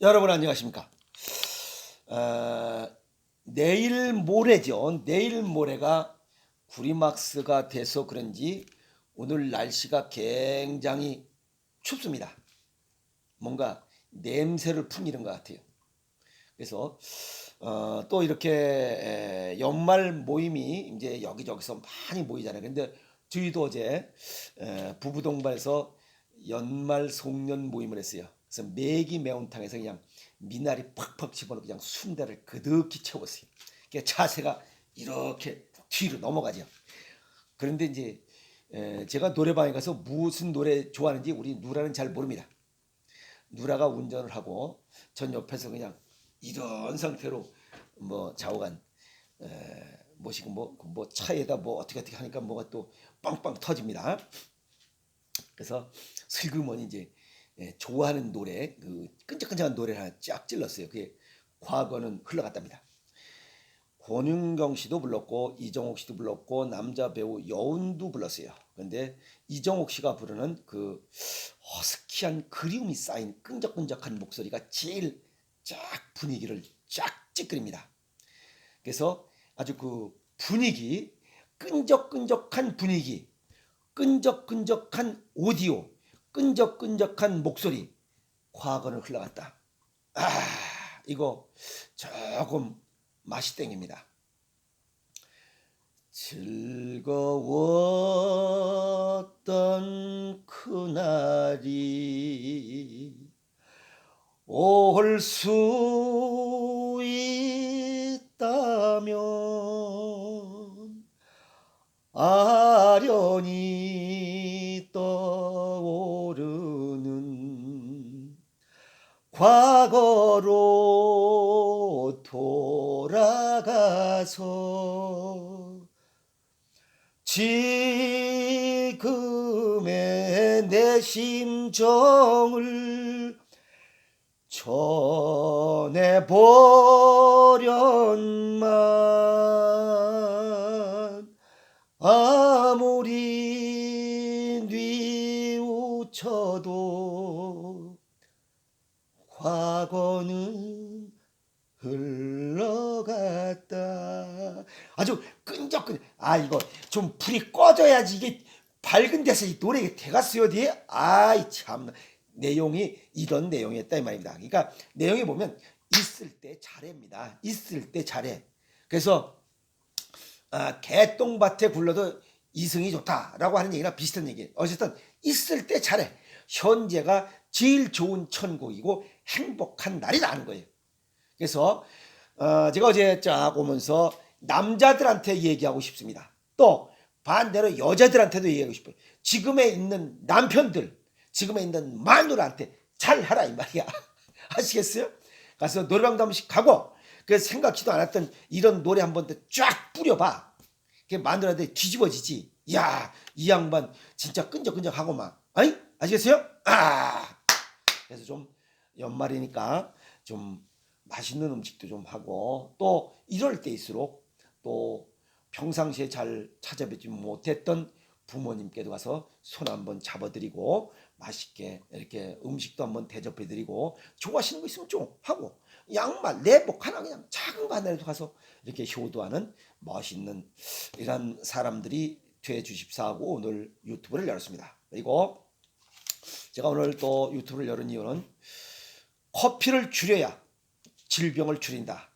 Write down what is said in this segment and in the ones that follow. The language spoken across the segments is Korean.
여러분 안녕하십니까? 어, 내일 모레죠. 내일 모레가 구리막스가 돼서 그런지 오늘 날씨가 굉장히 춥습니다. 뭔가 냄새를 풍기는 것 같아요. 그래서 어, 또 이렇게 에, 연말 모임이 이제 여기저기서 많이 모이잖아요. 근데 저희도 어제 에, 부부 동반해서 연말 송년 모임을 했어요. 그래서 매기 매운탕에서 그냥 미나리 팍팍 집어넣고 그냥 순대를 그득히 채웠어요. 그러니까 자세가 이렇게 뒤로 넘어가죠. 그런데 이제 에, 제가 노래방에 가서 무슨 노래 좋아하는지 우리 누라는 잘 모릅니다. 누라가 운전을 하고 전 옆에서 그냥 이런 상태로 뭐 좌우간 에, 모시고 뭐, 뭐 차에다 뭐 어떻게 어떻게 하니까 뭐가 또 빵빵 터집니다. 그래서 슬그머니 이제 예, 좋아하는 노래 그 끈적끈적한 노래를 하나 쫙 찔렀어요. 그게 과거는 흘러갔답니다. 권윤경 씨도 불렀고 이정옥 씨도 불렀고 남자 배우 여운도 불렀어요. 그런데 이정옥 씨가 부르는 그 허스키한 그리움이 쌓인 끈적끈적한 목소리가 제일 쫙 분위기를 쫙 찌끄립니다. 그래서 아주 그 분위기 끈적끈적한 분위기 끈적끈적한 오디오 끈적끈적한 목소리 과거는 흘러갔다. 아 이거 조금 맛이 땡깁니다. 즐거웠던 그날이 올 수 있다면 아 보련만 아무리 뉘우쳐도 과거는 흘러갔다. 아주 끈적끈. 아 이거 좀 불이 꺼져야지 이게 밝은 데서 이 노래가 대가 쓰여야 돼. 아이 참 내용이 이런 내용이었다 이 말입니다. 그러니까 내용에 보면 있을 때 잘해입니다. 있을 때 잘해. 그래서 아, 개똥밭에 굴러도 이승이 좋다라고 하는 얘기나 비슷한 얘기예요. 어쨌든 있을 때 잘해. 현재가 제일 좋은 천국이고 행복한 날이라는 거예요. 그래서 어, 제가 어제 쫙 오면서 남자들한테 얘기하고 싶습니다. 또 반대로 여자들한테도 얘기하고 싶어요. 지금에 있는 남편들, 지금에 있는 마누라한테 잘하라 이 말이야. 아시겠어요? 가서 노래방도 한 번씩 가고 그 생각지도 않았던 이런 노래 한 번 더 쫙 뿌려봐. 그 마누라한테 뒤집어지지. 야, 이 양반 진짜 끈적끈적하고 막. 아이? 아시겠어요? 아. 그래서 좀 연말이니까 좀 맛있는 음식도 좀 하고 또 이럴 때일수록 또 평상시에 잘 찾아뵙지 못했던 부모님께도 가서 손 한번 잡아드리고 맛있게 이렇게 음식도 한번 대접해드리고 좋아하시는 거 있으면 좀 하고 양말 내복 하나 그냥 작은 거 하나라도 가서 이렇게 효도하는 멋있는 이런 사람들이 돼 주십사 하고 오늘 유튜브를 열었습니다. 그리고 제가 오늘 또 유튜브를 열은 이유는 커피를 줄여야 질병을 줄인다.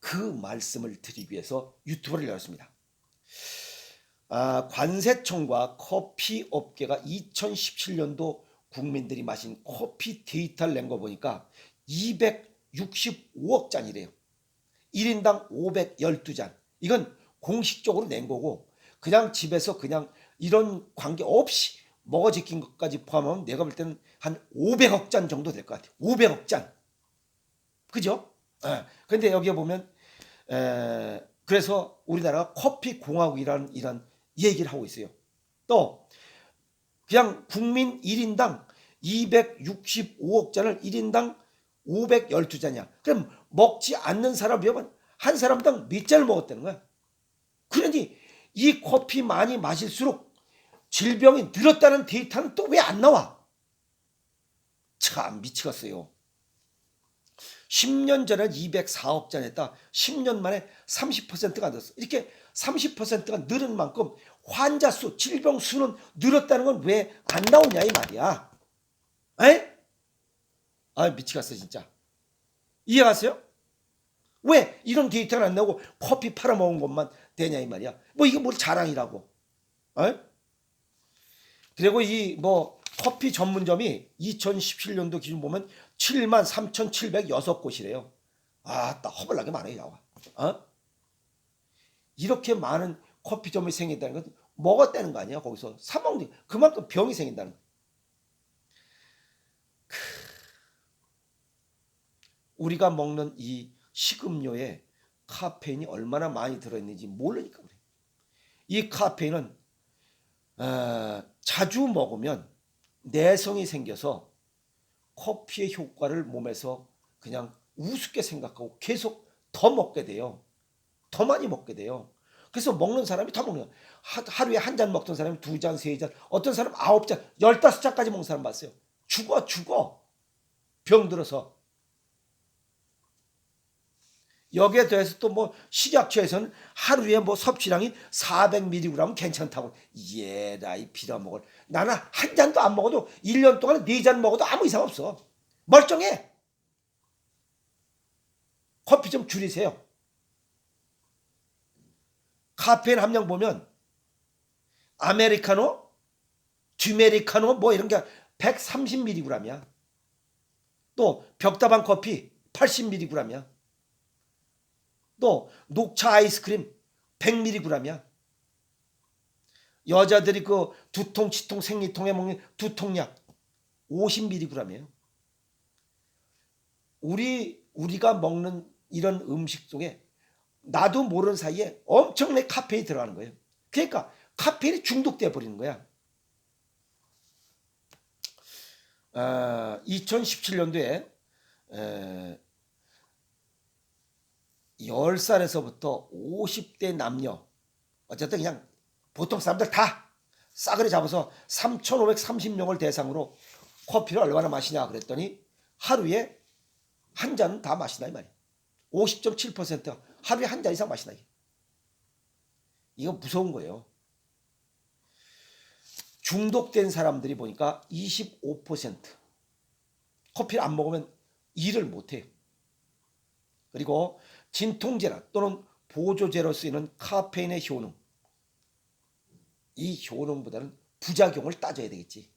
그 말씀을 드리기 위해서 유튜브를 열었습니다. 아, 관세청과 커피 업계가 2017년도 국민들이 마신 커피 데이터를 낸 거 보니까 265억 잔이래요. 1인당 512잔. 이건 공식적으로 낸 거고 그냥 집에서 그냥 이런 관계 없이 먹어 지킨 것까지 포함하면 내가 볼 때는 한 500억 잔 정도 될 것 같아요. 500억 잔. 그죠? 예. 근데 여기에 보면 에, 그래서 우리나라가 커피 공화국이라는 이런 얘기를 하고 있어요. 또 그냥 국민 1인당 265억 잔을 1인당 512잔이야. 그럼 먹지 않는 사람 비하면 한 사람당 몇 잔을 먹었다는 거야. 그러니 이 커피 많이 마실수록 질병이 늘었다는 데이터는 또 왜 안 나와? 참 미치겠어요. 10년 전에 204억 잔 했다. 10년 만에 30%가 늘었어. 이렇게 30%가 늘은 만큼 환자 수, 질병 수는 늘었다는 건 왜 안 나오냐 이 말이야. 에? 아 미치겠어 진짜. 이해가세요? 왜 이런 데이터가 안 나오고 커피 팔아먹은 것만 되냐 이 말이야. 뭐 이게 뭘 자랑이라고. 에? 그리고 이 뭐 커피 전문점이 2017년도 기준 보면 7만 3,706곳이래요. 아, 딱 허벌나게 많아요. 어? 이렇게 많은 커피점이 생긴다는 건 먹었다는 거 아니야? 거기서 사 먹는 그만큼 병이 생긴다는 거. 크. 우리가 먹는 이 식음료에 카페인이 얼마나 많이 들어있는지 모르니까 그래. 이 카페인은 어, 자주 먹으면 내성이 생겨서 커피의 효과를 몸에서 그냥 우습게 생각하고 계속 더 먹게 돼요. 더 많이 먹게 돼요. 그래서 먹는 사람이 더 먹는. 하- 하루에 한 잔 먹던 사람이 두 잔, 세 잔, 어떤 사람 아홉 잔, 열다섯 잔까지 먹는 사람 봤어요. 죽어, 죽어. 병 들어서. 여기에 더해서 또 뭐 식약처에서는 하루에 뭐 섭취량이 400mg 괜찮다고. 예라이 빌어먹을. 나는 한 잔도 안 먹어도 1년 동안 네 잔 먹어도 아무 이상 없어. 멀쩡해. 커피 좀 줄이세요. 카페인 함량 보면 아메리카노, 듀메리카노 뭐 이런 게 130mg이야. 또 벽다방 커피 80mg이야. 또 녹차 아이스크림 100mg이야. 여자들이 그 두통, 치통, 생리통에 먹는 두통약 50mg이에요. 우리 우리가 먹는 이런 음식 속에 나도 모르는 사이에 엄청나게 카페인이 들어가는 거예요. 그러니까 카페인이 중독돼 버리는 거야. 아, 2017년도에 에, 10살에서부터 50대 남녀 어쨌든 그냥 보통 사람들 다 싸그리 잡아서 3,530명을 대상으로 커피를 얼마나 마시냐 그랬더니 하루에 한 잔은 다 마시나 이 말이야. 50.7%가 하루에 한 잔 이상 마시나 이게. 이거 무서운 거예요. 중독된 사람들이 보니까 25% 커피를 안 먹으면 일을 못 해요. 그리고 진통제나 또는 보조제로 쓰이는 카페인의 효능 이 효능보다는 부작용을 따져야 되겠지.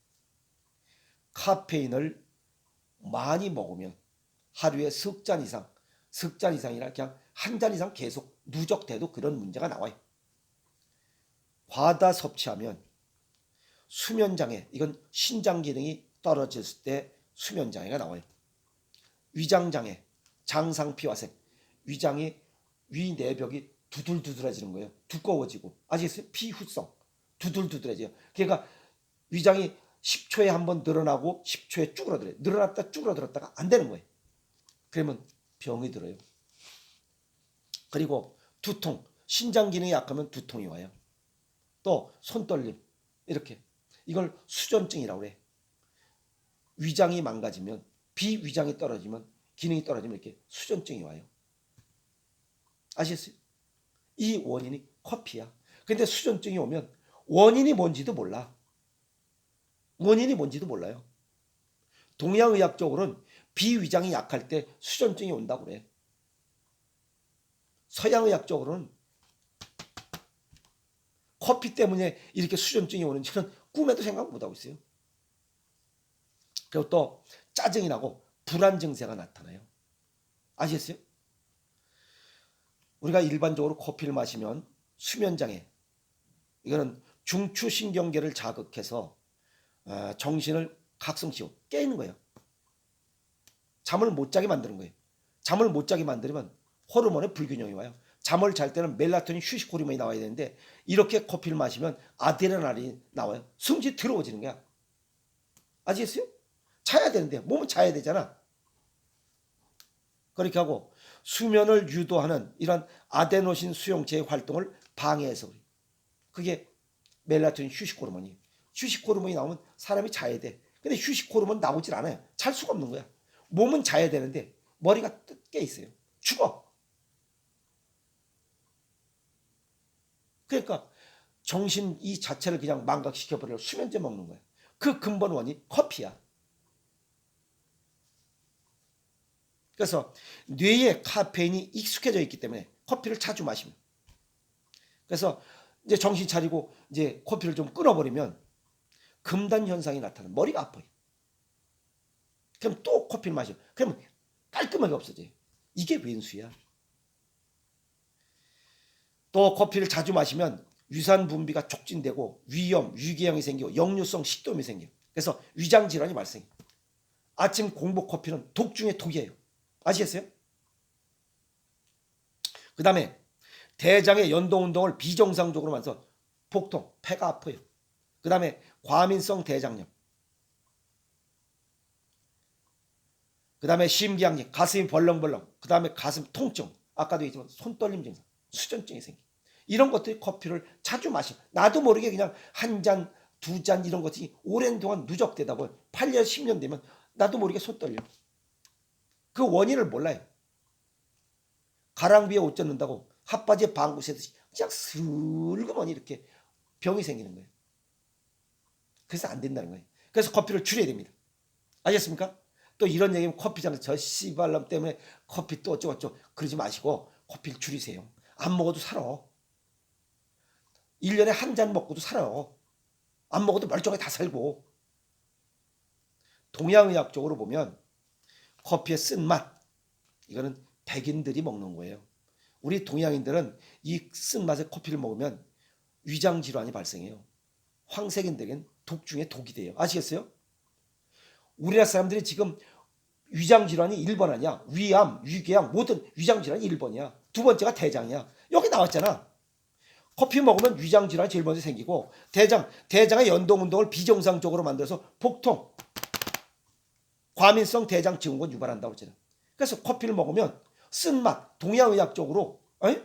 카페인을 많이 먹으면 하루에 석 잔 이상, 석 잔 이상이나 그냥 한잔 이상 계속 누적돼도 그런 문제가 나와요. 과다 섭취하면 수면 장애, 이건 신장 기능이 떨어졌을 때 수면 장애가 나와요. 위장 장애, 장상피화생, 위장이 위 내벽이 두들두들해지는 거예요. 두꺼워지고 아시겠어요? 피후성 두들두들해져요. 그러니까 위장이 10초에 한 번 늘어나고 10초에 쭈그러들어요. 늘어났다 쭈그러들었다가 안 되는 거예요. 그러면 병이 들어요. 그리고 두통, 신장 기능이 약하면 두통이 와요. 또 손떨림 이렇게 이걸 수전증이라고 그래. 위장이 망가지면 비위장이 떨어지면 기능이 떨어지면 이렇게 수전증이 와요. 아시겠어요? 이 원인이 커피야. 근데 수전증이 오면 원인이 뭔지도 몰라. 원인이 뭔지도 몰라요. 동양의학적으로는 비위장이 약할 때 수전증이 온다고 그래. 서양의학적으로는 커피 때문에 이렇게 수전증이 오는지는 꿈에도 생각 못 하고 있어요. 그리고 또 짜증이 나고 불안 증세가 나타나요. 아시겠어요? 우리가 일반적으로 커피를 마시면 수면 장애 이거는 중추신경계를 자극해서 어, 정신을 각성시키고 깨는 거예요. 잠을 못 자게 만드는 거예요. 잠을 못 자게 만들면 호르몬의 불균형이 와요. 잠을 잘 때는 멜라토닌 휴식 호르몬이 나와야 되는데 이렇게 커피를 마시면 아드레날린이 나와요. 숨이 더러워지는 거야. 아시겠어요? 자야 되는데 몸은 자야 되잖아. 그렇게 하고 수면을 유도하는 이런 아데노신 수용체의 활동을 방해해서 그래요. 그게 멜라토닌 휴식 호르몬이. 휴식 호르몬이 나오면 사람이 자야 돼. 근데 휴식 호르몬 나오질 않아요. 잘 수가 없는 거야. 몸은 자야 되는데 머리가 뜯게 있어요. 죽어. 그러니까 정신 이 자체를 그냥 망각시켜 버려 수면제 먹는 거야. 그 근본 원이 커피야. 그래서 뇌에 카페인이 익숙해져 있기 때문에 커피를 자주 마시면 그래서 이제 정신 차리고 이제 커피를 좀 끊어버리면 금단 현상이 나타나 머리가 아파요. 그럼 또 커피를 마셔. 그러면 깔끔하게 없어져요. 이게 왼수야. 또 커피를 자주 마시면 유산 분비가 촉진되고 위염, 위궤양이 생기고 역류성 식도염이 생겨요. 그래서 위장 질환이 발생해요. 아침 공복 커피는 독 중에 독이에요. 아시겠어요? 그 다음에 대장의 연동 운동을 비정상적으로 만서 복통, 폐가 아파요. 그 다음에 과민성 대장염. 그 다음에 심기양기, 가슴이 벌렁벌렁. 그 다음에 가슴 통증. 아까도 얘기했지만 손떨림 증상, 수전증이 생기. 이런 것들이 커피를 자주 마시. 나도 모르게 그냥 한 잔, 두 잔 이런 것들이 오랜 동안 누적되다 보면 8년, 10년 되면 나도 모르게 손 떨려. 그 원인을 몰라요. 가랑비에 옷 젖는다고 핫바지에 방구 새듯이 그냥 슬그머니 이렇게 병이 생기는 거예요. 그래서 안 된다는 거예요. 그래서 커피를 줄여야 됩니다. 아셨습니까? 또 이런 얘기면 커피잖아요. 저 씨발람 때문에 커피 또 어쩌고저쩌고 그러지 마시고 커피를 줄이세요. 안 먹어도 살아. 1년에 한 잔 먹고도 살아. 안 먹어도 멀쩡하게 다 살고. 동양의학적으로 보면 커피의 쓴맛 이거는 백인들이 먹는 거예요. 우리 동양인들은 이 쓴맛의 커피를 먹으면 위장 질환이 발생해요. 황색인들에겐 독 중에 독이 돼요. 아시겠어요? 우리나라 사람들이 지금 위장 질환이 1번 아니야. 위암, 위궤양 모든 위장 질환이 1번이야. 두 번째가 대장이야. 여기 나왔잖아. 커피 먹으면 위장 질환이 제일 먼저 생기고 대장, 대장의 연동 운동을 비정상적으로 만들어서 복통, 과민성 대장 증후군 유발한다고 했잖아. 그래서 커피를 먹으면 쓴맛, 동양의학적으로 어이?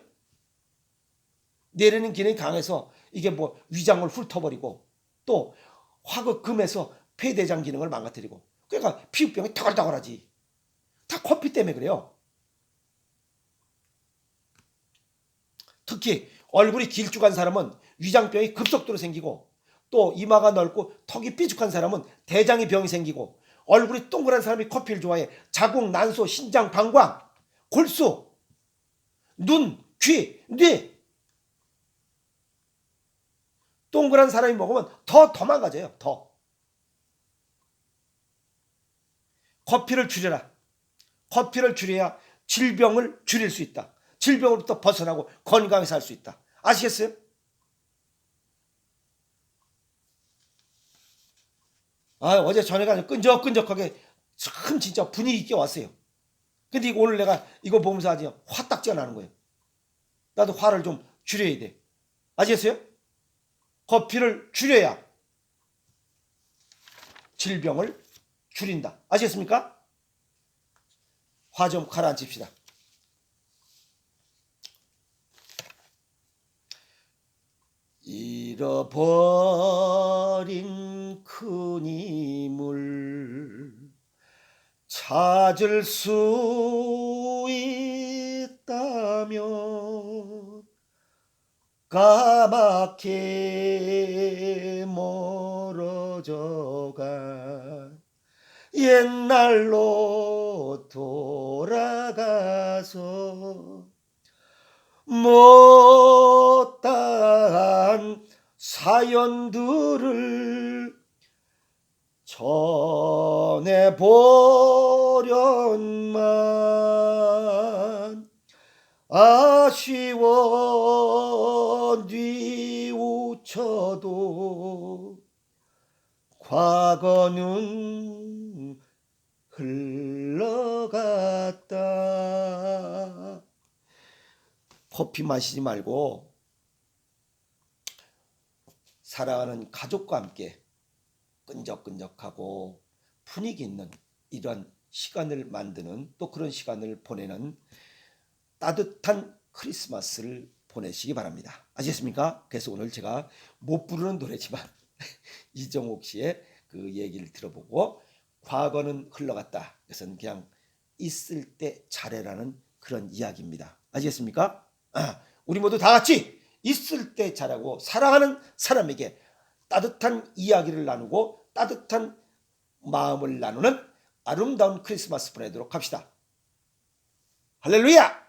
내리는 기능이 강해서 이게 뭐 위장을 훑어버리고 또 화극금에서 폐대장 기능을 망가뜨리고 그러니까 피부병이 타글타글하지. 다 커피 때문에 그래요. 특히 얼굴이 길쭉한 사람은 위장병이 급속도로 생기고 또 이마가 넓고 턱이 삐죽한 사람은 대장이 병이 생기고 얼굴이 동그란 사람이 커피를 좋아해 자궁, 난소, 신장, 방광, 골수, 눈, 귀, 뇌 동그란 사람이 먹으면 더 더 망가져요. 더. 커피를 줄여라. 커피를 줄여야 질병을 줄일 수 있다. 질병으로부터 벗어나고 건강히 살 수 있다. 아시겠어요? 아, 어제 저녁에 끈적끈적하게 참 진짜 분위기 있게 왔어요. 근데 오늘 내가 이거 보면서 아주 화딱지가 나는 거예요. 나도 화를 좀 줄여야 돼. 아시겠어요? 커피를 줄여야 질병을 줄인다. 아시겠습니까? 화 좀 가라앉힙시다. 잃어버린 큰 힘을 찾을 수 있다면 까맣게 멀어져간 옛날로 돌아가서 못다한 사연들을 전해보련만 아쉬워 뉘우쳐도 과거는 흘러갔다. 커피 마시지 말고 사랑하는 가족과 함께 끈적끈적하고 분위기 있는 이런 시간을 만드는 또 그런 시간을 보내는 따뜻한 크리스마스를 보내시기 바랍니다. 아시겠습니까? 그래서 오늘 제가 못 부르는 노래지만 이정옥 씨의 그 얘기를 들어보고 과거는 흘러갔다. 그래서 그냥 있을 때 잘해라는 그런 이야기입니다. 아시겠습니까? 아, 우리 모두 다 같이 있을 때 잘하고 사랑하는 사람에게 따뜻한 이야기를 나누고 따뜻한 마음을 나누는 아름다운 크리스마스 보내도록 합시다. 할렐루야!